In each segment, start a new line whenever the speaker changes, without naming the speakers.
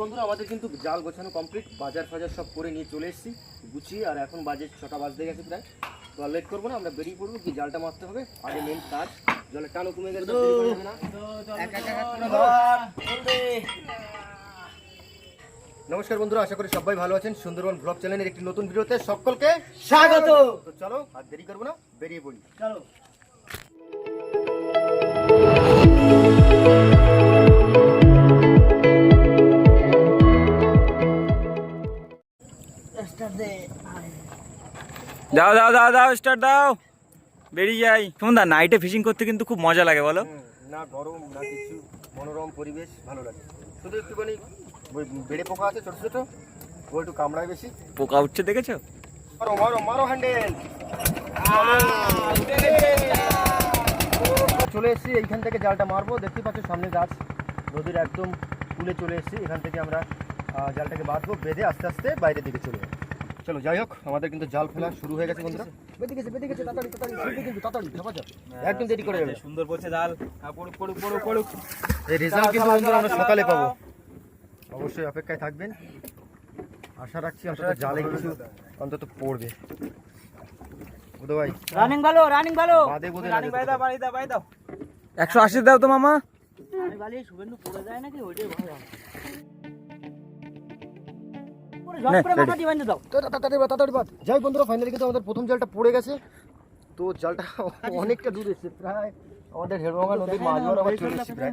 বন্ধুরা আমাদের কিন্তু জাল গোছানো কমপ্লিট বাজার ফাজার সব করে নিয়ে চলে এসেছি গুছিয়ে আর এখন বাজে ছটা বাজতে গেছে প্রায়। তো আর লেট করব না আমরা বেরিয়ে পড়ব কি জালটা মারতে হবে। আগে মেন কাজ জলে টানো কমে নমস্কার বন্ধুরা আশা করি সবাই ভালো আছেন। সুন্দরবন ব্লগ চ্যানেলের একটি নতুন ভিডিওতে সকলকে
স্বাগত।
তো চলো আর দেরি করব না বেরিয়ে পড়ি।
চলো।
দাও দাও দাও দাও স্টার্ট দাও। বেরিয়ে যাই। দা নাইটে ফিশিং করতে কিন্তু খুব মজা লাগে বলো।
না গরম না কিছু। মনোরম পরিবেশ ভালো লাগে। শুধু একটুখানি ওই বেড়ে পোকা আছে ছোট ছোট। ও একটু কামড়ায় বেশি।
পোকা উঠছে দেখেছ?
মারো মারো মারো হ্যান্ডেল চলে এসেছি এইখান থেকে জালটা মারবো। দেখতে পাচ্ছ সামনে গাছ। নদীর একদম কুলে চলে এসেছি। এখান থেকে আমরা জালটাকে বাঁধবো বেঁধে আস্তে আস্তে বাইরের দিকে চলে যাব। চলো যাই হোক আমাদের কিন্তু জাল ফেলা শুরু হয়ে গেছে বন্ধুরা। বেঁধে গেছে বেঁধে গেছে তাড়াতাড়ি তাড়াতাড়ি কিন্তু তাড়াতাড়ি ঝাপা যাও। একদম দেরি করে যাবে
সুন্দর বলছে জাল। পড়ুক পড়ুক পড়ুক পড়ুক।
এই রেজাল্ট কিন্তু বন্ধুরা আমরা সকালে পাবো। অবশ্যই অপেক্ষায় থাকবেন। আশা রাখছি অন্তত জালে কিছু অন্তত পড়বে। বুধ ভাই
রানিং ভালো রানিং ভালো।
বাদে বোধে
রানি বাই দাও বাড়ি দাও বাই দাও। একশো আশি দাও তো মামা।
আরে বালি শুভেন্দু পড়ে যায় নাকি? ওইটাই ভালো।
যাই বন্ধুরা ফাইনালি কিন্তু আমাদের প্রথম জালটা পড়ে গেছে। তো জালটা অনেকটা দূর এসেছে প্রায় আমাদের হেড়ভাঙা নদীর মাঝ বরাবর চলে এসেছি প্রায়।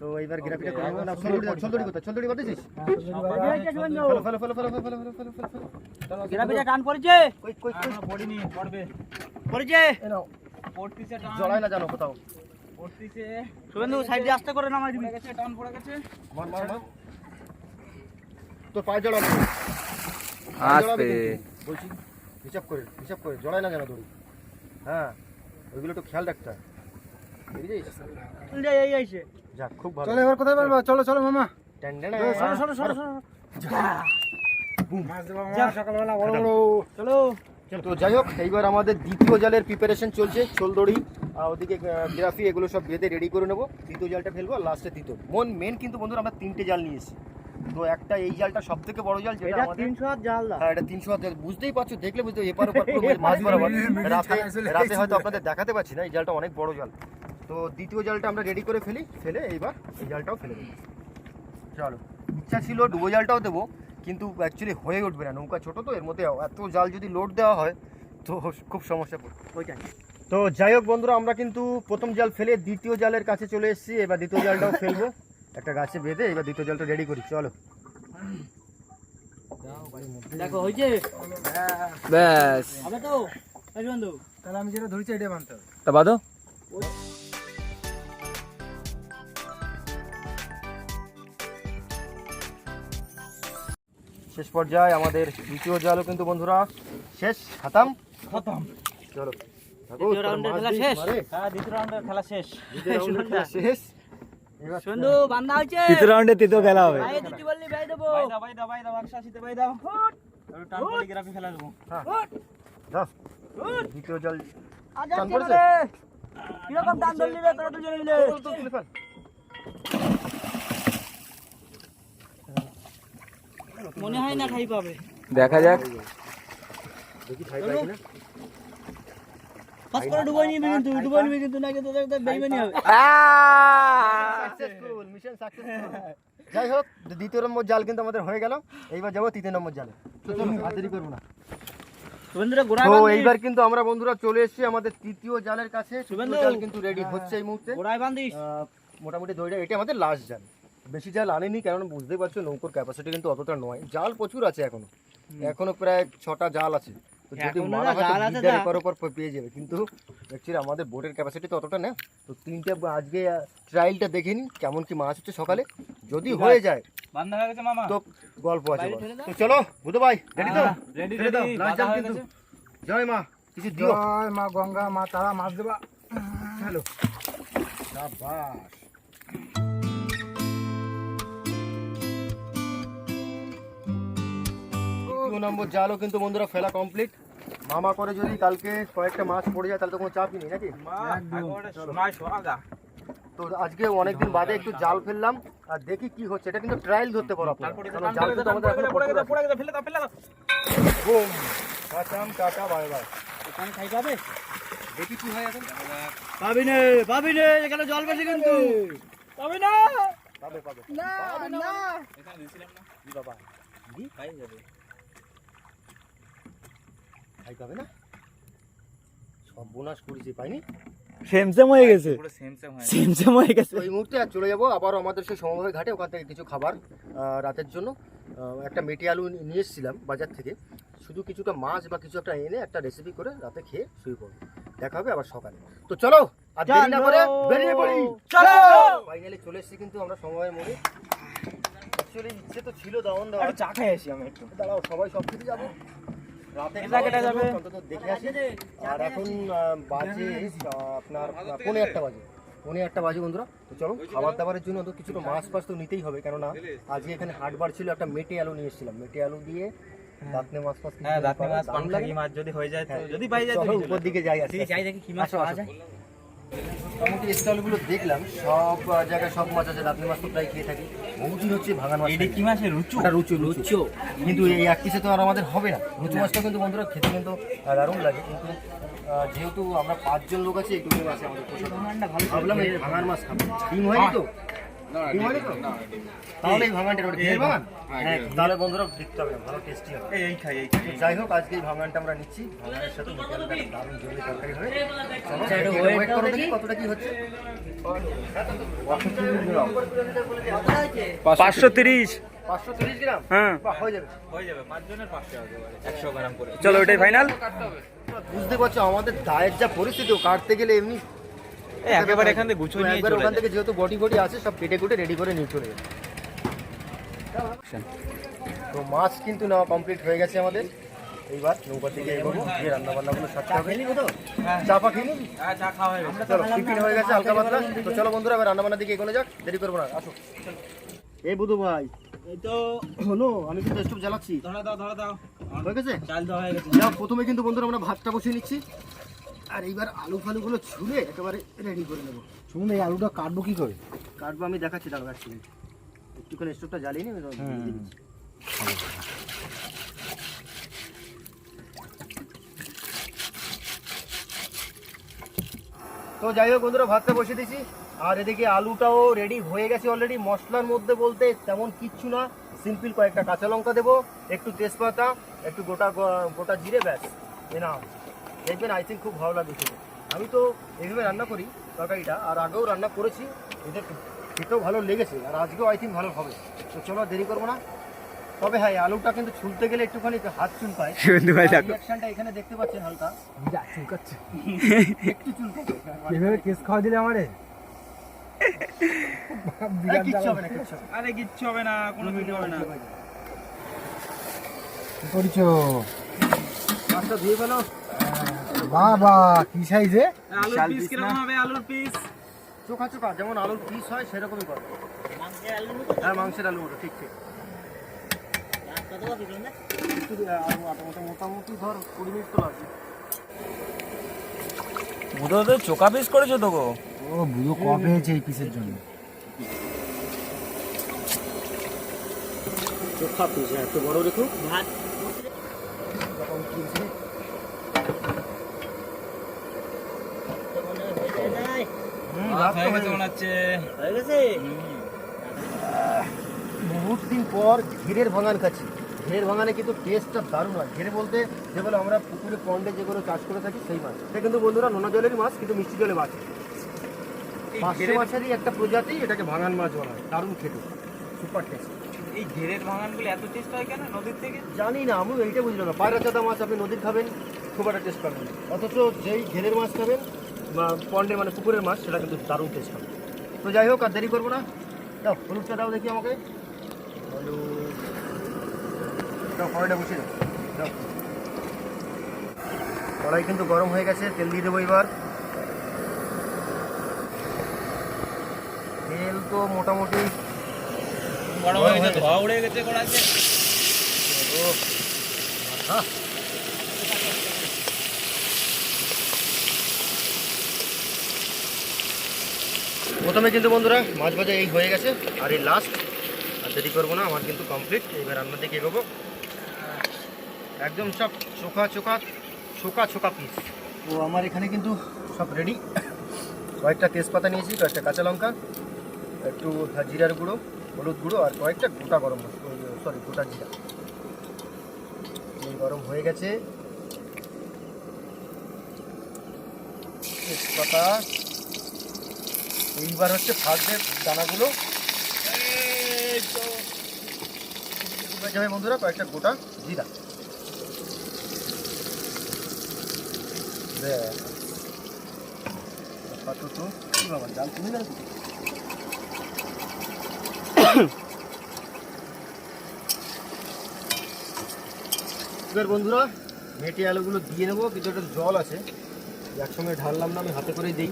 তো এইবার গ্রাফিটা করে না ছলদড়ি ছলদড়ি কোথায় ছলদড়ি বাঁধেছিস ফেলো ফেলো ফেলো ফেলো ফেলো ফেলো ফেলো ফেলো ফেলো। ফেলো
গ্রাফিটা টান পড়েছে?
কই কই কই?
পড়িনি পড়বে।
পড়েছে?
এ নাও।
পড়তিছে
জড়াই না জানো কোথাও।
পড়তিছে।
শুভেন্দু সাইড দিয়ে আস্তে করে নামাই দিবি।
গেছে টান পড়ে গেছে।
মার মার মার। তোর পায়ে জড়াবে।
আস্তে
বলছি হিসাব করে হিসাব করে জড়াই না যেন দড়ি হ্যাঁ ওইগুলো একটু খেয়াল রাখতে হয়। যাক খুব ভালো।
চলো এবার কোথায় পারব? চলো চলো মামা।
ট্যান্ডেনা
সরো সরো সরো সরো মাছ দেবো মামা। সকালবেলা বড় বড়।
চলো।
তো যাই হোক এইবার আমাদের দ্বিতীয় জালের প্রিপারেশন চলছে। চোলদড়ি আর ওদিকে গ্রাফি এগুলো সব বেঁধে রেডি করে নেব। দ্বিতীয় জালটা ফেলব আর লাস্টে দ্বিতীয় মন মেন কিন্তু বন্ধুরা আমরা তিনটে জাল নিয়েছি তো একটা এই জালটা সব থেকে বড় জাল যেটা
এটা
আমাদের
300 হাত জাল দা
হ্যাঁ এটা তিনশো হাত জাল। বুঝতেই পারছ দেখলে বুঝতে এপার ওপার পুরো মাছ বরাবর। রাতে রাতে হয়তো আপনাদের দেখাতে পাচ্ছি না এই জালটা অনেক বড় জাল। তো দ্বিতীয় জালটা আমরা রেডি করে ফেলি ফেলে এইবার এই জালটাও ফেলে দেবো। চলো ইচ্ছা ছিল ডুবো জালটাও দেবো কিন্তু অ্যাকচুয়ালি হয়ে উঠবে না নৌকা ছোট তো এর মধ্যে এত জাল যদি লোড দেওয়া হয় তো খুব সমস্যা পড়বে
ওইটাই।
তো যাই হোক বন্ধুরা আমরা কিন্তু প্রথম জাল ফেলে দ্বিতীয় জালের কাছে চলে এসেছি এবার দ্বিতীয় জালটাও ফেলব। একটা গাছে বেঁধে এবার দ্বিতীয় জালটা রেডি করি চলো।
দেখো হইছে
ব্যাস।
হবে তো? বন্ধু
তাহলে আমি যেটা ধরেছি এটা মানতে হবে।
তা বাদো
শেষ পর্যায়ে আমাদের দ্বিতীয় জালও কিন্তু বন্ধুরা শেষ খাতাম।
খতম।
চলো।
দ্বিতীয় রাউন্ডের খেলা শেষ।
হ্যাঁ দ্বিতীয় রাউন্ডের খেলা শেষ।
দ্বিতীয় রাউন্ডের খেলা শেষ।
বান্দা হইছে
তৃতীয় রাউন্ডে তৃতীয় খেলা হবে।
ভাই দিতে বললি ভাই দেবো।
বাই দাও বাই দাও বাই দাও বাই দাও। টান পলিগ্রাফি খেলা দেবো।
দাও। দ্বিতীয় জাল
আজান
টান
কে
পড়েছে?
রে কীরকম টান ধরলি রে তোরা দুজনে মিলে। মনে হয় না খাই পাবে।
দেখা যাক।
দেখি পাই কিনা।
করে ডুবাই নিবি কিন্তু ডুবাই নিবি কিন্তু না কিন্তু বেইমানি হবে?
Successful, mission successful. যাই হোক দ্বিতীয় নম্বর জাল কিন্তু আমাদের হয়ে গেল। এইবার যাব তৃতীয় নম্বর জালে। করব না। তো এইবার কিন্তু আমরা বন্ধুরা চলে এসেছি আমাদের তৃতীয় জালের কাছে। জাল কিন্তু রেডি হচ্ছে এই মুহূর্তে। মোটামুটি দইটা এটা আমাদের লাস্ট জাল। বেশি জাল আনেনি কারণ বুঝতেই পারছ নৌকোর ক্যাপাসিটি কিন্তু অতটা নয়। জাল প্রচুর আছে এখনও। এখনও প্রায় ছটা জাল আছে। যদি মারা হয় পে- পেয়ে যাবে। কিন্তু অ্যাকচুয়ালি আমাদের বোটের ক্যাপাসিটি তো অতটা না তো তিনটে আজকে ট্রায়ালটা দেখে নিন কেমন কি মাছ হচ্ছে সকালে। যদি হয়ে যায়
হয়ে
তো গল্প আছে। তো চলো বুধ ভাই রেডি তো?
হয়ে
জয় মা কিছু দিও।
জয় মা গঙ্গা মা তারা মাছ দেবা।
হ্যালো শাবাশ দ্বিতীয় নম্বর জালও কিন্তু বন্ধুরা ফেলা কমপ্লিট মামা করে যদি কালকে কয়েকটা মাছ পড়ে যায় তাহলে তো কোনো চাপই নেই নাকি? তো আজকে অনেকদিন বাদে একটু জাল ফেললাম আর দেখি কি হচ্ছে। এটা কিন্তু ট্রায়াল ধরতে পারো আপনারা। জাল কিন্তু আমাদের এখনও বুম। কাটাম টাটা বাই বাই।
ওখানে খাই পাবে?
দেখি কি হয় এখন।
পাবি নে পাবি নে এখানে জল বেশি কিন্তু। পাবি না?
পাবে পাবে।
না না
দি বাবা? দি খাই পাবে না? সব বোনাস করেছি পাইনি?
সেম সেম হয়ে গেছে।
পুরো সেম সেম হয়
হয়ে গেছে।
এই মুহূর্তে আর চলে যাব আবার আমাদের সেই সমবায় ঘাটে ওখান থেকে কিছু খাবার রাতের জন্য। একটা মেটি আলু নিয়ে এসেছিলাম বাজার থেকে। শুধু কিছুটা মাছ বা কিছু একটা এনে একটা রেসিপি করে রাতে খেয়ে শুয়ে পড়ব। দেখা হবে আবার সকালে। তো চলো আর দেরি না করে বেরিয়ে পড়ি।
চলো!
ফাইনালি চলে এসেছি কিন্তু আমরা সমবায়ের মোড়ে। অ্যাকচুয়ালি ইচ্ছে তো ছিল দাওয়ান দেওয়ার।
চা খেয়ে আসি আমি একটু।
দাঁড়াও সবাই সব কিছু যাব।
কেটে কেটে যাবে।
দেখে আসি। আর এখন বাজে আপনার পৌনে একটা বাজে। একটা বাজে বন্ধুরা। তো চলো খাবার দাবারের জন্য তো কিছুটা মাছ ফাছ তো নিতেই হবে কেননা আজকে এখানে হাটবার ছিল একটা মেটে আলু নিয়ে এসেছিলাম। মেটে আলু দিয়ে দাঁতনে মাছ ফাছ
হ্যাঁ মাছ মাছ যদি হয়ে যায় তো
হ্যাঁ।
যদি পাই যায় তো
উপর দিকে যাই আস্তে
যাই দেখি কি মাছ পাওয়া যায়।
মোটামুটি স্টলগুলো দেখলাম সব জায়গায় সব মাছ আছে দাঁতনে মাছ তো প্রায় খেয়ে থাকি। বহুদিন হচ্ছে ভাঙান মাছ
এটা কি মাছের? রুচু?
ওটা রুচু রুচু। কিন্তু এই এক পিসে তো আর আমাদের হবে না। রুচু মাছটা কিন্তু বন্ধুরা খেতে কিন্তু দারুণ লাগে। কিন্তু যেহেতু আমরা পাঁচজন লোক আছি একটু মাছে আমাদের ভাবলাম ভাঙার মাছ খাব। ডিম হয়নি তো? ওটা ঘের ভাঙান হ্যাঁ তাহলে বন্ধুরা দেখতে হবে ভালো টেস্টি হবে।
এই খাই এই খাই।
যাই হোক আজকে এই ভাঙানটা আমরা নিচ্ছি। ভাঙানের সাথে দারুণ জমি তরকারি হবে চলো
আচ্ছা,
wait
টাও
করো
দেখি।
কতটা কি হচ্ছে।
পাঁচশো তিরিশ।
পাঁচশো তিরিশ গ্রাম?
হ্যাঁ।
হয়ে
হয়ে করে।
চলো ওটাই ফাইনাল
বুঝতে পারছ আমাদের দায়ের যা পরিস্থিতি কাটতে গেলে এমনি
একেবারে এখান থেকে গুছো
তো
নিয়ে চলে
ওখান থেকে যেহেতু বডি বডি আছে সব কেটে কুটে রেডি করে নিয়ে চলে যাবে তো মাছ কিন্তু নেওয়া কমপ্লিট হয়ে গেছে আমাদের। এইবার দিকে এগোবো গিয়ে রান্না বান্নাগুলো সারতে হবে। চা পা?
হ্যাঁ চা খাওয়া হয়ে গেছে।
চলো টিফিন হয়ে গেছে হালকা পাতলা। তো চলো বন্ধুরা এবার রান্না বান্নার দিকে এগোনো যাক দেরি করব না আসো। এই বুধু ভাই
এই তো
হলো আমি কিন্তু স্টোভ জ্বালাচ্ছি।
ধরা দাও ধরা দাও।
হয়ে গেছে?
চাল দেওয়া হয়ে গেছে।
প্রথমে কিন্তু বন্ধুরা আমরা ভাতটা বসিয়ে নিচ্ছি। আর এইবার আলু ফালুগুলো ছুলে একেবারে রেডি করে নেব।
শুনুন এই আলুটা কাটবো কি করে?
কাটবো আমি দেখাচ্ছি এক একটুখানি স্টোভটা জ্বালিয়ে দিচ্ছি। তো যাই হোক বন্ধুরা ভাতটা বসিয়ে দিয়েছি। আর এদিকে আলুটাও রেডি হয়ে গেছে অলরেডি মশলার মধ্যে বলতে তেমন কিচ্ছু না। সিম্পল কয়েকটা কাঁচা লঙ্কা দেবো একটু তেজপাতা একটু গোটা গোটা জিরে ব্যাস। এ না দেখবেন আই থিঙ্ক খুব ভালো লাগবে খেতে। আমি তো এইভাবে রান্না করি তরকারিটা আর আগেও রান্না করেছি এদের খেতেও ভালো লেগেছে আর আজকেও আই থিঙ্ক ভালো হবে। তো চলো আর দেরি করব না। তবে হ্যাঁ আলুটা কিন্তু ছুলতে গেলে একটুখানি হাত
শিবন্দু ভাই
রিয়াকশনটা এখানে দেখতে পাচ্ছেন হালকা।
যা চুলকাচ্ছে।
একটু চুলকাচ্ছে।
এভাবে কেস খাওয়া দিলে আমারে?
কিচ্ছু হবে না কিচ্ছু
আরে কিচ্ছু হবে না কোনো কিছু হবে না।
কি করছ?
মাছটা ধুয়ে ফেলো।
বাবা কি সাইজে
আলুর পিস কীরকম হবে আলুর পিস
চোখা চোখা যেমন আলুর পিস হয় সেরকমই করো।
মাংসের মতো
হ্যাঁ মাংসের আলু মতো ঠিক ঠিক। আলু মোটামুটি ধর কুড়ি মিনিট তো লাগবে
বুধো তো চোকা পিস করেছ তো গো।
ও বুড়ো কবে হয়েছে এই পিসের জন্য?
চোখা পিস হ্যাঁ একটু বড় রেখো
ভাত
যখন কিনছি
তো মনে হয় হয়ে যায়
ভাত তো
হয়ে
হয়ে
গেছে
গেছে।
মনে হচ্ছে
হয়ে গেছে
বহুত দিন পর ঘিরের ভাঙান খাচ্ছি। ঘিরের ভাঙানে কিন্তু টেস্টটা দারুণ হয়। ঘিরে বলতে যেগুলো আমরা পুকুরে পন্ডে যেগুলো চাষ করে থাকি সেই মাছ। এটা কিন্তু বন্ধুরা নোনা জলেরই মাছ কিন্তু মিষ্টি জলে মাছ।
এই
পাঁচশো মাছেরই একটা প্রজাতি এটাকে ভাঙান মাছ বলা হয়। দারুণ খেতে। সুপার টেস্ট
এই ঘেরের ভাঙানগুলো এত টেস্ট হয় কেন নদীর থেকে?
জানি না আমি এইটা বুঝলাম না। পায়রা চাদা মাছ আপনি নদীর খাবেন খুব একটা টেস্ট পাবেন অথচ যেই ঘেরের মাছ খাবেন পন্ডে মানে পুকুরের মাছ সেটা কিন্তু দারুণ টেস্ট হবে তো যাই হোক আর দেরি করব না। দাও হলুদটা দাও দেখি আমাকে। হলুদ দাও কড়াইটা বসিয়ে দাও। দাও। কড়াই কিন্তু গরম হয়ে গেছে তেল দিয়ে দেবো এবার। তেল তো মোটামুটি
হয়ে গেছে ধোয়া উড়ে গেছে কড়াইতে।
হ্যাঁ প্রথমে কিন্তু বন্ধুরা মাছ ভাজা এই হয়ে গেছে, আর এই লাস্ট আর দেরি করব না, আমার কিন্তু কমপ্লিট এবার রান্নার দিকে এগোবো একদম সব চোখা চোখা চোখা চোখা পিস তো আমার এখানে কিন্তু সব রেডি কয়েকটা তেজপাতা নিয়েছি, কয়েকটা কাঁচা লঙ্কা, একটু জিরার গুঁড়ো, হলুদ গুঁড়ো, আর কয়েকটা গোটা গরম সরি গোটা জিরা। গরম হয়ে গেছে। তেজপাতা এইবার হচ্ছে ফার্স্টে দানাগুলো। বন্ধুরা কয়েকটা গোটা জিরা। জাল তুমি না বন্ধুরা, মেটে আলুগুলো দিয়ে নেব, কিন্তু একটা জল আছে। একসঙ্গে ঢাললাম না, আমি হাতে করেই দিই।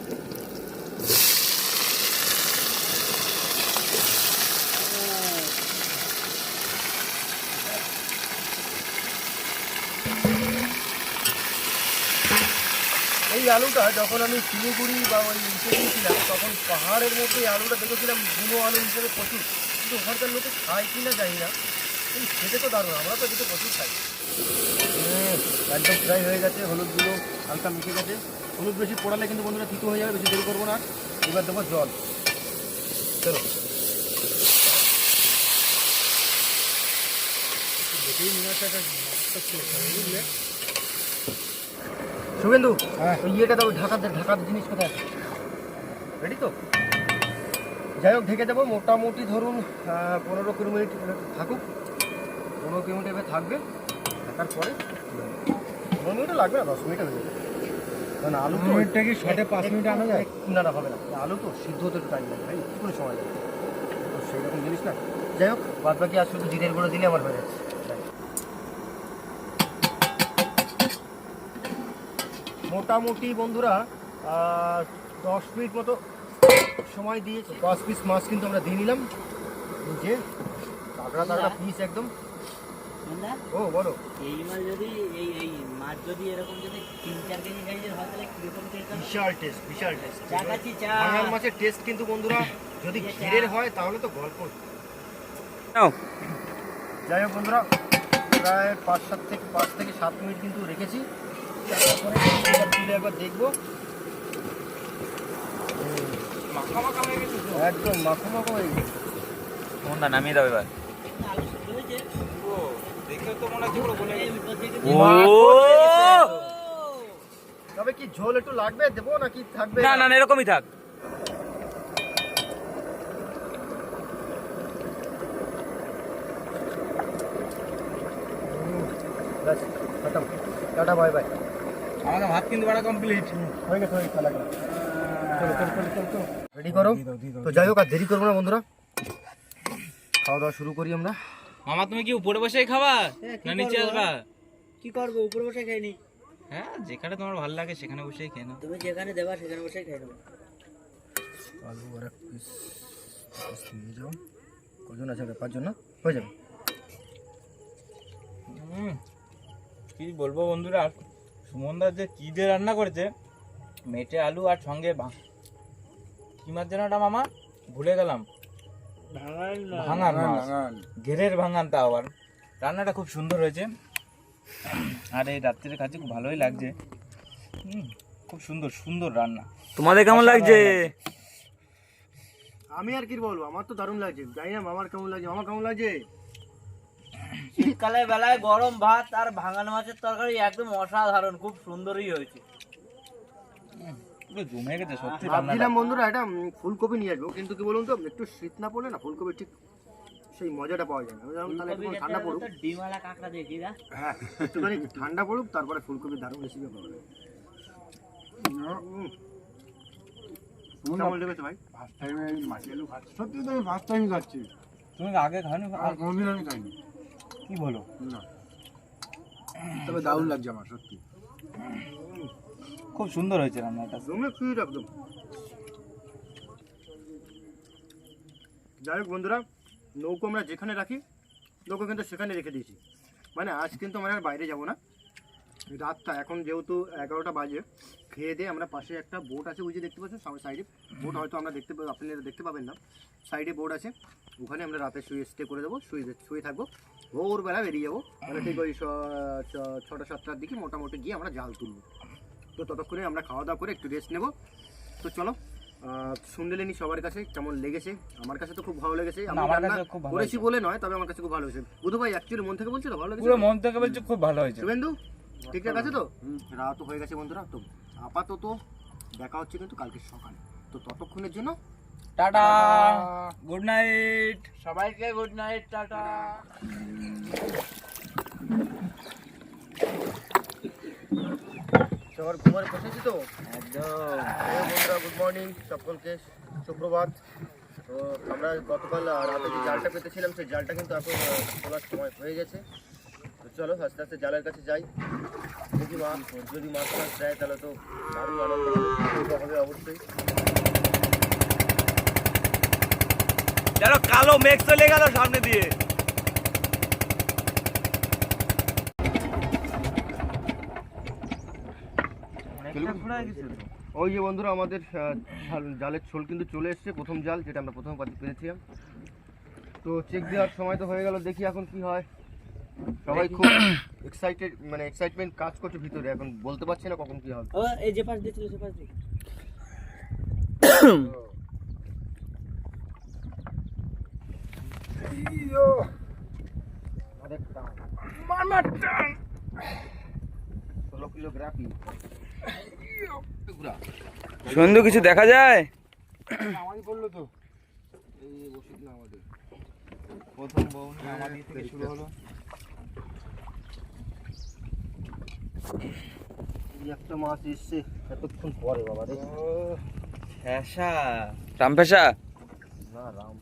আলুটা যখন আমি শিলিগুড়ি বা ওই ইসে গিয়েছিলাম তখন পাহাড়ের মধ্যে এই আলুটা দেখেছিলাম বুনো আলু হিসেবে প্রচুর। কিন্তু ওখানকার লোকে খায় কি না জানি না। কিন্তু খেতে তো দারুণ আমরা তো এদিকে প্রচুর খাই। হুম, একদম ফ্রাই হয়ে গেছে হলুদগুলো হালকা মিশে গেছে। হলুদ বেশি পোড়ালে কিন্তু বন্ধুরা তিতো হয়ে যাবে বেশি দেরি করব না। এবার দেবো জল। চলো। দেখেই একটা? শুভেন্দু
হ্যাঁ।
ওই ইয়েটা দাও ঢাকার ঢাকার জিনিস কোথায় আছে? রেডি তো? যাই হোক ঢেকে দেবো। মোটামুটি ধরুন পনেরো কুড়ি মিনিট থাকুক। পনেরো কুড়ি মিনিট এবার থাকবে। থাকার পরে পনেরো মিনিটও লাগবে না দশ মিনিটে হয়ে যাবে কারণ আলু
মিনিটটা কি শর্টে পাঁচ মিনিট আনা যায়?
না না হবে না। আলু তো সিদ্ধ হতে টাইম লাগে ভাই একটু সময় লাগে? তো সেই রকম জিনিস না। যাই হোক বাদ বাকি আর শুধু জিরের গুঁড়ো দিলে আমার হয়ে যাচ্ছে। মোটামুটি বন্ধুরা দশ মিনিট মতো সময় দিয়েছি পাঁচ পিস মাছ কিন্তু আমরা দিয়ে নিলাম। যে তাগড়া তাগড়া পিস একদম। ও বলো।
এই মাছ যদি এই এই মাছ যদি এরকম যদি তিন চার কেজি সাইজের হয় তাহলে কীরকম
বিশাল টেস্ট বিশাল টেস্ট
চা খাচ্ছি চা।
মাছের টেস্ট কিন্তু বন্ধুরা যদি ঘিরের হয় তাহলে তো গল্প।
নাও।
যাই হোক বন্ধুরা প্রায় পাঁচ সাত থেকে পাঁচ থেকে সাত মিনিট কিন্তু রেখেছি। তারপরে এবার একবার দেখব।
মাখা মাখা হয়ে গেছে
একদম মাখো মাখো হয়ে গেছে।
ফোনটা নামিয়ে দাও এবার।
দেখে তো মনে হচ্ছে
ও!
তবে কি ঝোল একটু লাগবে দেবো নাকি থাকবে?
না না না, এরকমই থাক।
Tata bye bye.
আমাদের ভাত কিন্তু বাড়া কমপ্লিট
হয়ে গেছে হয়ে গেছে লাগবে চলো চলো চলো চলো চলো। রেডি করো? তো যাই হোক আর দেরি করব না বন্ধুরা। খাওয়া দাওয়া শুরু করি আমরা।
মামা তুমি কি উপরে বসেই খাবা?
হ্যাঁ,
না নিচে? আসবা?
কি করব উপরে বসে খাই নি
হ্যাঁ যেখানে তোমার ভালো লাগে সেখানে বসেই খেয়ে নাও।
তুমি যেখানে দেবা সেখানে বসে খাই নেব।
আলু আর এক পিস পিস নিয়ে যাও। কজন আছে? ওটা? পাঁচজন না? হয়ে যাবে।
কি বলব বন্ধুরা? সুমনদার যে কি দিয়ে রান্না করেছে মেটে আলু আর সঙ্গে ভা- কি মাছ যেন ওটা মামা? ভুলে গেলাম। ভাঙান ঘেরের ভাঙান তা আবার। রান্নাটা খুব সুন্দর হয়েছে। আর এই রাত্রে কাছে খুব ভালোই লাগছে। খুব সুন্দর সুন্দর রান্না।
তোমাদের কেমন লাগছে?
আমি আর কি বলব? আমার তো দারুণ লাগছে। জানি না মামার কেমন লাগছে। আমার কেমন লাগছে?
শীতকালের বেলায় গরম ভাত আর ভাঙানো মাছের তরকারি একদম অসাধারণ খুব সুন্দরই হয়েছে।
জমে গেছে সত্যি
ভাবছিলাম বন্ধুরা এটা ফুলকপি নিয়ে আসব কিন্তু কি বলুন তো একটু শীত না পড়লে না ফুলকপি ঠিক সেই মজাটা পাওয়া যায় না। তাহলে একটু ঠান্ডা পড়ুক।
ডিমালা কাঁকড়া দেখি না
হ্যাঁ একটুখানি ঠান্ডা পড়ুক তারপরে ফুলকপি দারুণ রেসিপি পাওয়া যাবে ভাই?
ফার্স্ট টাইম আমি আলু খাচ্ছি সত্যি তো আমি ফার্স্ট টাইম খাচ্ছি।
তুমি আগে খাওনি?
আর কোনোদিন আমি খাইনি।
কি বলো?
না। তবে দারুণ লাগছে আমার সত্যি।
খুব সুন্দর হয়েছে রান্নাটা।
জমে ক্ষীর একদম। যাই হোক বন্ধুরা নৌকো আমরা যেখানে রাখি নৌকো কিন্তু সেখানে রেখে দিয়েছি। মানে আজ কিন্তু আমরা বাইরে যাব না। রাতটা এখন যেহেতু এগারোটা বাজে খেয়ে দিয়ে আমরা পাশে একটা বোট আছে ওই যে দেখতে পাচ্ছেন সাইডে বোট হয়তো আমরা দেখতে আপনারা দেখতে পাবেন না। সাইডে বোট আছে ওখানে আমরা রাতে শুয়ে স্টে করে দেবো শুয়ে শুয়ে থাকব। ভোরবেলা বেরিয়ে যাব। মানে ঠিক ওই ছটা সাতটার দিকে মোটামুটি গিয়ে আমরা জাল তুলবো। তো ততক্ষণে আমরা খাওয়া দাওয়া করে একটু রেস্ট নেব। তো চলো আহ, শুনলে নি সবার কাছে কেমন লেগেছে? আমার কাছে তো খুব ভালো লেগেছে। আমি
আমার
রান্না
খুব ভালো
করেছি বলে নয় তবে আমার কাছে খুব ভালো হয়েছে। বুধু ভাই অ্যাকচুয়ালি মন থেকে বলছিল ভালো লেগেছে?
পুরো মন থেকে বলছি খুব ভালো হয়েছে।
শুভেন্দু? ঠিকঠাক আছে তো? রাত হয়ে গেছে বন্ধুরা তো আপাতত দেখা হচ্ছে কিন্তু কালকে সকালে। তো ততক্ষণের জন্য
টাটা। গুড নাইট
সবাইকে গুড নাইট টাটা।
সবার ঘুমার বসেছি তো?
একদম।
বন্ধুরা গুড মর্নিং সকলকে সুপ্রভাত। তো আমরা গতকাল রাতে যে জালটা পেতেছিলাম সেই জালটা কিন্তু এখন তোলার সময় হয়ে গেছে। তো চলো আস্তে আস্তে জালের কাছে যাই। যদি মাছ যদি মাছ মাছ দেয় তাহলে তো দারুণ আনন্দ হবে। অবশ্যই।
যেন কালো মেঘ চলে গেল সামনে দিয়ে।
ওই যে বন্ধুরা আমাদের জালের ছোল কিন্তু চলে এসেছে প্রথম জাল যেটা আমরা প্রথম পাতি পেয়েছিলাম। তো চেক দেওয়ার সময় তো হয়ে গেল দেখি এখন কি হয়। সবাই খুব এক্সাইটেড মানে এক্সাইটমেন্ট কাজ করছে ভিতরে এখন বলতে পারছি না কখন কি হবে।
এই যে পাশ দিয়েছিল সে পাশ দিয়ে
টান। ষোলো কিলো গ্রাফি
সন্ধু কিছু দেখা যায়?
আমারই পড়ল তো।
এই ওষুধ না আমাদের।
প্রথম বউ আমাদের থেকে শুরু হলো
এই একটা মাছ এসছে এতক্ষণ পরে বাবা রে। না রাম।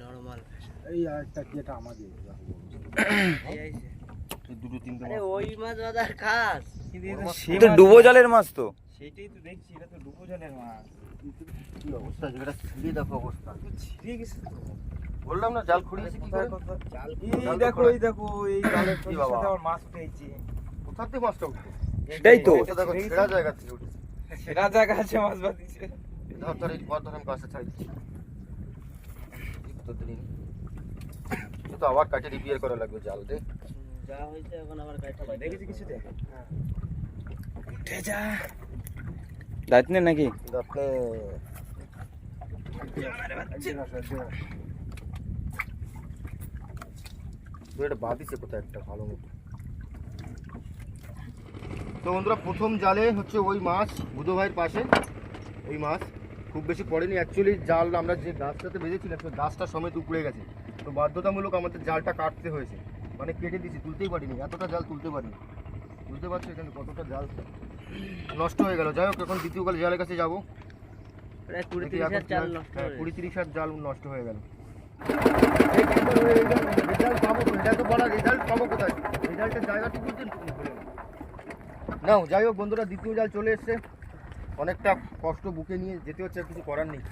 নর্মাল
এই আরেকটা কি এটা আমাদের?
এই দুটো তিনটে
আরে ওই মাছ বাজার খাস।
তো ডুবো জলের মাছ। তো।
সেটাই তো দেখছি এটা তো ডুবো জলের মাছ।
কি অবস্থা? যেটা ছিঁড়ে দেখো অবস্থা।
ছিঁড়ে গেছে তো।
বললাম না জাল খুঁড়িয়েছি কি করে?
এই দেখো এই দেখো এই জালের
বাবা?
সাথে আমার মাছ উঠেছে
কোথা থেকে মাছটা উঠবে
সেটাই তো।
এটা দেখো ছেঁড়া জায়গা থেকে উঠেছে।
সেরা জায়গা আছে মাছ বাঁধিছে।
ধর ধর এই পর ধর আমি কাছে ছাড়ি। দিচ্ছি এ তো আবার কাটে রিপেয়ার করা লাগবে জাল রে
যা হয়েছে এখন আবার কাটা
দেখেছি কিছু দেখ। উঠে যা।
দাঁত নেই নাকি
আপনি তো এটা বাদিছে কোথায়? একটা ভালো মতো। তো বন্ধুরা প্রথম জালে হচ্ছে ওই মাছ বুধো ভাইয়ের পাশে। ওই মাছ খুব বেশি পড়েনি। অ্যাকচুয়ালি জাল আমরা যে গাছটাতে বেঁধেছিলাম সেই গাছটা সমেত উপড়ে গেছে। তো বাধ্যতামূলক আমাদের জালটা কাটতে হয়েছে। মানে কেটে দিয়েছি তুলতেই পারিনি। এতটা জাল তুলতে পারিনি। বুঝতে পারছ এখানে কতটা জাল? নষ্ট হয়ে গেল। যাই হোক এখন দ্বিতীয়কালে জালের কাছে যাব।
কুড়ি
দেখি
তিরিশ হাজার চাল নষ্ট
হ্যাঁ,
হয়ে
কুড়ি তিরিশ হাজার জাল নষ্ট হয়ে গেল। রেজাল্ট পাবো তো তো বলা রেজাল্ট পাবো কোথায়? রেজাল্টের। নাও যাই হোক বন্ধুরা দ্বিতীয় জাল চলে এসছে। অনেকটা কষ্ট বুকে নিয়ে যেতে হচ্ছে কিছু করার নেই।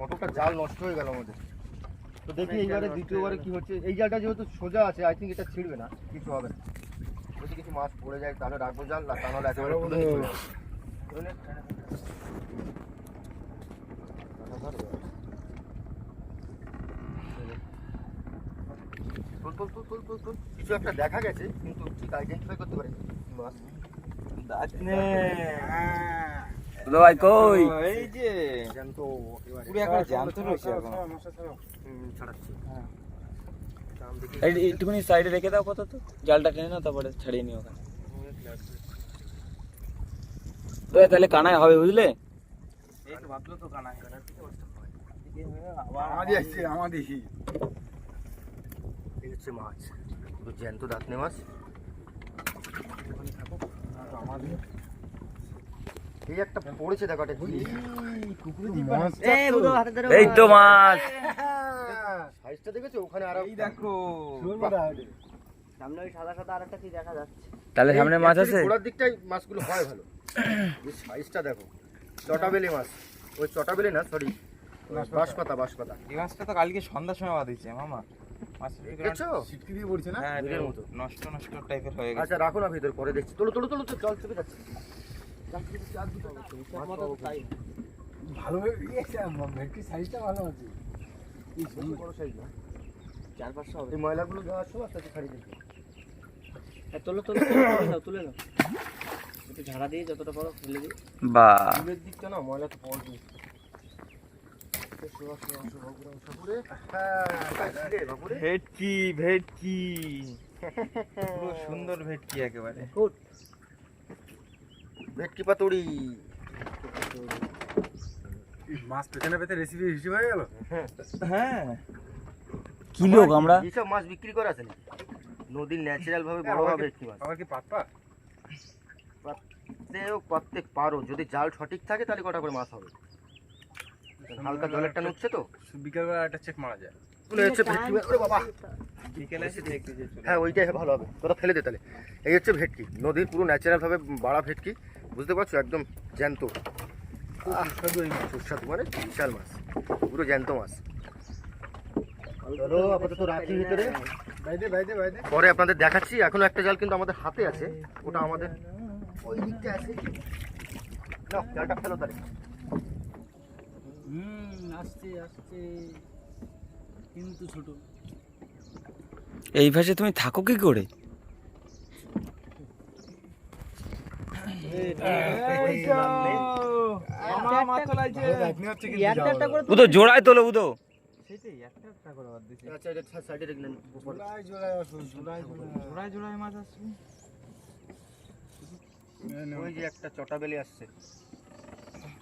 কতটা জাল নষ্ট হয়ে গেল আমাদের। তো দেখি এইবারে দ্বিতীয়বারে কি হচ্ছে। এই জালটা যেহেতু সোজা আছে আই থিঙ্ক এটা ছিঁড়বে না কিছু হবে না। যদি কিছু মাছ পড়ে যায় তাহলে রাখব জাল না তাহলে একেবারে তুলে নিয়ে চলে যাব। তুলে নে। তুল, তুল, তুল, তুল, তুল, তুল। কিছু একটা দেখা গেছে কিন্তু ঠিক আইডেন্টিফাই করতে পারিনি। মাছ
দাঁত নে
দুলো ভাই কই?
এই যে
জ্যান্ত
পুরো একবার জ্যান্ত রয়েছে এখন।
ছাড়াচ্ছি।
এই একটুখানি সাইডে রেখে দাও কত তো। জালটা টেনে না তারপরে ছাড়িয়ে নিও ওখানে। তো তাহলে কানায় হবে বুঝলে?
এই তো ভাবলো তো কানা
আমাদের আসছে আমাদের
এই হচ্ছে মাছ। পুরো জ্যান্ত দাঁতনে মাছ। এই একটা পড়েছে দেখো একটা
এই
তো মাছ।
সাইজটা দেখেছ? ওখানে আর
এই দেখো।
সামনে ওই সাদা সাদা আর একটা কি দেখা যাচ্ছে?
তাহলে সামনে মাছ আছে?
গোড়ার দিকটাই মাছগুলো হয় ভালো। এই সাইজটা দেখো। চটাবেলে মাছ। ওই চটাবেলে না সরি বাঁশপাতা। বাঁশপাতা
এই মাছটা তো কালকে সন্ধ্যার সময় বাঁধিছে মামা। মাছ
দেখছ?
ছিটকি দিয়ে পড়ছে না?
হ্যাঁ
মতো।
নষ্ট নষ্ট টাইপের হয়ে গেছে।
আচ্ছা রাখো না ভিতর পরে দেখছি। তোলো তোলো তোলো জল চেপে যাচ্ছে।
ভালো ভেটকি সাইজটা ভালো আছে। এই সুন্দর।
বড় সাইজ না।
চার পাঁচশো হবে।
এই ময়লাগুলো দেওয়ার সময় আস্তে আস্তে ছাড়িয়ে দিচ্ছি
হ্যাঁ, তোলো তোলো তোলো, তুলে নাও তুলে নাও একটু ঝাড়া দিয়ে যতটা পারো ফেলে দিই।
বা।
দিকটা না ময়লা তো পড়বে এসো, আসো, আসো, বাবুরা, আসো, বাবুরে। হ্যাঁ, রে, বাবুরে।
ভেটকি ভেটকি। পুরো সুন্দর ভেটকি একেবারে।
ভেটকি পাতুড়ি।
মাছ পেছনে পেতে রেসিপি হিসেবে হয়ে গেল?
হ্যাঁ।
কি লোক আমরা?
এইসব মাছ বিক্রি করা আছে? নদীর ন্যাচারাল ভাবে বড় হবে ভেটকি মাছ।
আবার কি পাতপা
তেও করতে পারো যদি জাল সঠিক থাকে তাহলে কটা করে মাছ হবে? হালকা জলেরটা নুচ্ছে তো?
বিকালবেলা একটা চেক মারা যায়।
মনে হচ্ছে ভেটকি ওরে বাবা।
বিকেলে এসে দেখতে যে চলে
হ্যাঁ ওইটাই ভালো হবে। তোরা ফেলে দে তাহলে। এই হচ্ছে ভেটকি। নদীর পুরো ন্যাচারাল ভাবে বাড়া ভেটকি। বুঝতে পারছ? একদম জ্যান্ত। সুস্বাদু মানে বিশাল মাছ। পুরো জ্যান্ত মাছ। আপাতত রাখি ভিতরে।
বাইদে বাইদে বাইদে
পরে আপনাদের দেখাচ্ছি। এখনও একটা জাল কিন্তু আমাদের হাতে আছে। ওটা আমাদের ওই দিকটা আছে। জালটা ফেলো তাহলে।
হুম আসছে আসছে। কিন্তু ছোট।
এই ভাষে তুমি থাকো কি করে? উদো জোড়ায় তোলো উদো।
আচ্ছা ওই যে একটা চটা বেলে আসছে
সাইজ আছে বড় সাইজ আছে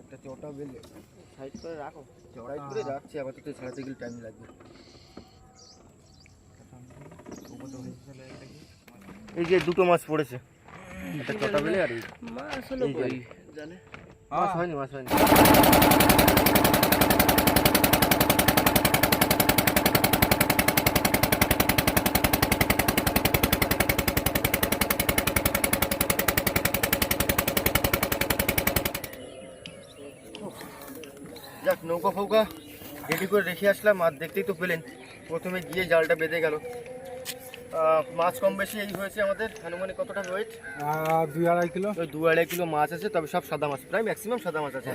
একটা চটা বেলে
সাইড করে রাখো
চড়াই করে রাখছি আপাতত ছাড়াতে গেলে টাইম লাগবে এই যে দুটো মাছ পড়েছে। একটা চটা বেলে আর এই
মাছ হলো জানে
মাছ হয়নি মাছ হয়নি। যাক নৌকা ফৌকা রেডি করে রেখে আসলাম আর দেখতেই তো পেলেন প্রথমে গিয়ে জালটা বেঁধে গেল। মাছ কম বেশি এই হয়েছে আমাদের আনুমানিক কতটা ওয়েট
দুই আড়াই কিলো।
ওই দু আড়াই কিলো মাছ আছে তবে সব সাদা মাছ প্রায় ম্যাক্সিমাম সাদা মাছ আছে।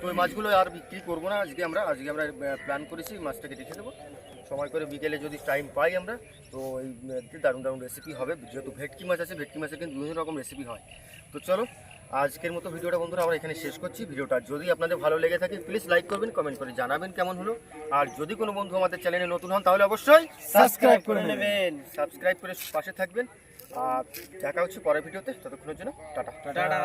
তো ওই মাছগুলো আর বিক্রি করব না আজকে আমরা আজকে আমরা প্ল্যান করেছি মাছটাকে রেখে দেবো। সময় করে বিকেলে যদি টাইম পাই আমরা তো এই দারুণ দারুণ রেসিপি হবে যেহেতু ভেটকি মাছ আছে ভেটকি মাছের কিন্তু বিভিন্ন রকম রেসিপি হয়। তো চলো আজকের মতো ভিডিওটা বন্ধুরা আমরা এখানে শেষ করছি। ভিডিওটা যদি আপনাদের ভালো লেগে থাকে প্লিজ লাইক করবেন কমেন্ট করে জানাবেন কেমন হলো। আর যদি কোনো বন্ধু আমাদের চ্যানেলে নতুন হন তাহলে অবশ্যই
সাবস্ক্রাইব করে নেবেন।
সাবস্ক্রাইব করে পাশে থাকবেন। আর দেখা হচ্ছে পরের ভিডিওতে। ততক্ষণের জন্য টাটা।
টাটা।